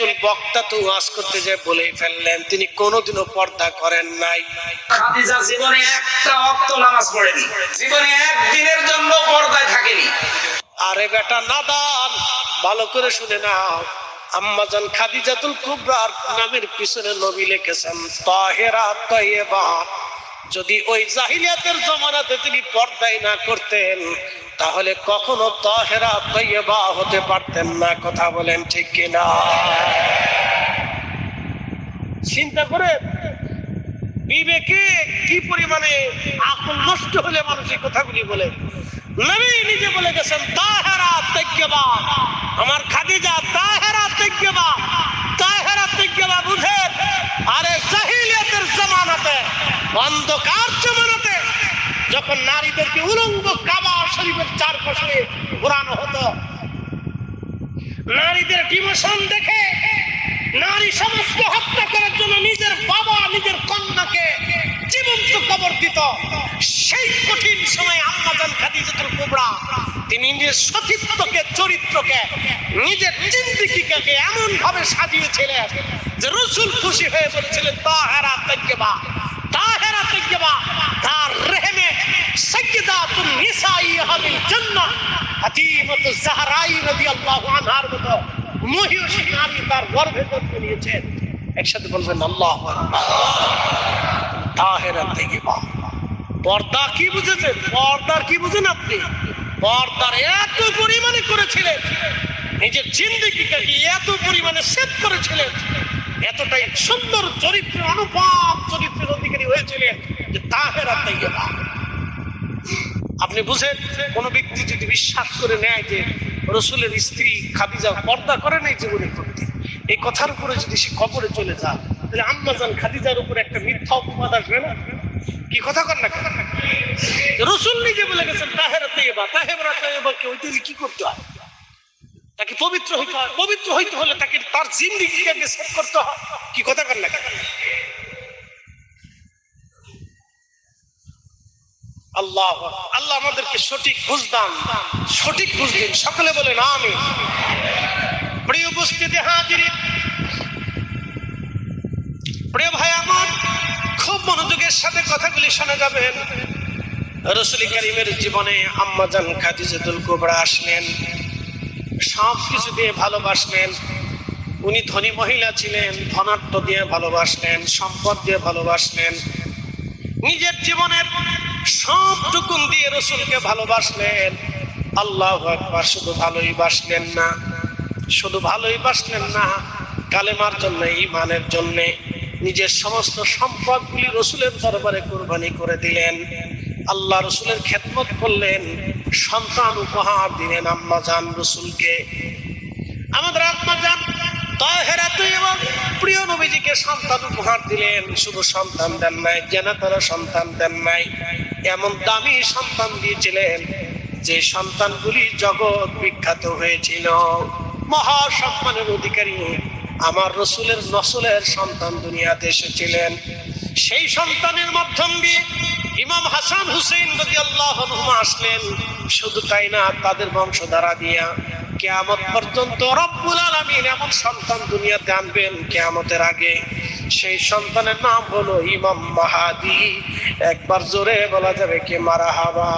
একজন বক্তা তো ওয়াজ করতে যে বলেই ফেললেন তিনি কোনোদিনও পর্দা করেন নাই। খাদিজা জীবনে একটা অক্ত নামাজ পড়েনি। জীবনে একদিনের জন্য পর্দায় থাকেনি। আরে বেটা নাদান ভালো করে শুনে নাও। আম্মাজান খাদিজাতুল কুবরার নামের পিছনে নবী লিখেছেন তাহেরা তৈবা যদি ওই জাহিলিয়াতের জমানাতে তিনি পর্দাই না করতেন, তাহলে কখনো তাহেরা তৈবা হতে পারতেন না, কথা বলেন ঠিক কিনা? চিন্তা করে বিবেকে কি পরিমাণে আকল নষ্ট হলে মানুষ এই কথাগুলি বলে? নবী নিজে বলে গেছেন, তাহেরা তৈবা আমার খাদিজা তাহেরা তৈবা তাহেরা তৈবা বুঝে আরে জাহিলিয়াতের জমানাতে অন্ধকার জমানাতে যখন নারীদেরকে উলঙ্গ কাবা শরীফের চারপাশে ঘোরানো হতো, নারীদের ডিমোশন দেখে নারী সমাজকে হত্যা করার জন্য নিজের বাবা, নিজের কন্যাকে জীবন্ত কবর দিত। সেই কঠিন সময় আম্মাজান খাদিজাতুল কুবরা, তিনি নিজের সতীত্বকে, চরিত্রকে, নিজের জিন্দিগিকে এমন ভাবে সাজিয়েছিলেন যে রসুল খুশি হয়ে বলেছিলেন তাহেরা তৈবা তাহেরা পর্দা কি বুঝেছেন? পর্দার কি বুঝেন আপনি? পর্দার এত পরিমাণে করেছিলেন, নিজের জিন্দিগিকে এত পরিমাণে সেট করেছিলেন? এতটাই সুন্দর চরিত্র, অনুপম চরিত্রের অধিকারী হয়েছিলেন। যে তাহেরা তৈবা আপনি বুঝেন, কোন ব্যক্তি যদি বিশ্বাস করে নেয় যে রসুলের স্ত্রী খাদিজা পর্দা করে নাই জীবনে করতে এই কথার উপরে যদি সে কবরে চলে যায়, তাহলে আম্মাজান খাদিজার উপরে একটা মিথ্যা অপবাদ আসবে না? কি কথা কর না রসুল নিজে বলে গেছেন, তাহেরা তাহেরা তৈবা কে ওই কি করতে হয়? তাকে পবিত্র হইতে হয়। পবিত্র হইতে হলে তাকে তার জিন্দিগিকে সেট করতে হয়। কি কথা কর না আল্লাহ আল্লাহ আমাদেরকে সঠিক বুঝদান সঠিক বুঝদিন সকলে বলে না আমি প্রিয় উপস্থিতি হাজির। প্রিয় ভাই আমার, খুব মনোযোগের সাথে কথাগুলি শোনা যাবেন রসুল করিমের জীবনে আম্মাজান খাদিজাতুল কুবরা আসলেন সব কিছু দিয়ে ভালোবাসলেন। উনি ধনী মহিলা ছিলেন ধনাত্ম দিয়ে ভালোবাসলেন, সম্পদ দিয়ে ভালোবাসলেন। নিজের জীবনের সবটুকুন দিয়ে রসুলকে ভালোবাসলেন। আল্লাহ একবার শুধু ভালোই বাসলেন না। শুধু ভালোই বাসলেন না, কালেমার জন্য ইমানের জন্য, নিজের সমস্ত সম্পদগুলি রসুলের দরবারে কোরবানি করে দিলেন। আল্লাহ রসুলের খেদমত করলেন, সন্তান উপহার দিলেন আম্মা জান রসুলকে। আমাদের আত্মা জান প্রিয় নবীজিকে সন্তান উপহার দিলেন। শুধু সন্তান দেন নাই জেনাতারা সন্তান দেন নাই। এমন দামি সন্তান দিয়েছিলেন যে সন্তানগুলি জগৎ বিখ্যাত হয়েছিল। মহা সম্মানের অধিকারী আমার রসুলের নসলের সন্তান দুনিয়াতে এসেছিলেন। সেই সন্তানের মাধ্যম দিয়ে ইমাম হাসান হুসেন রদি আল্লাহ আসলেন। শুধু তাই না, তাদের বংশধারা দিয়া কেয়ামত পর্যন্ত রব্বুল আলমিন এমন সন্তান দুনিয়াতে আনবেন কেয়ামতের আগে। সেই সন্তানের নাম হলো ইমাম মাহাদি। একবার জোরে বলা যাবে কি মারা হাবা।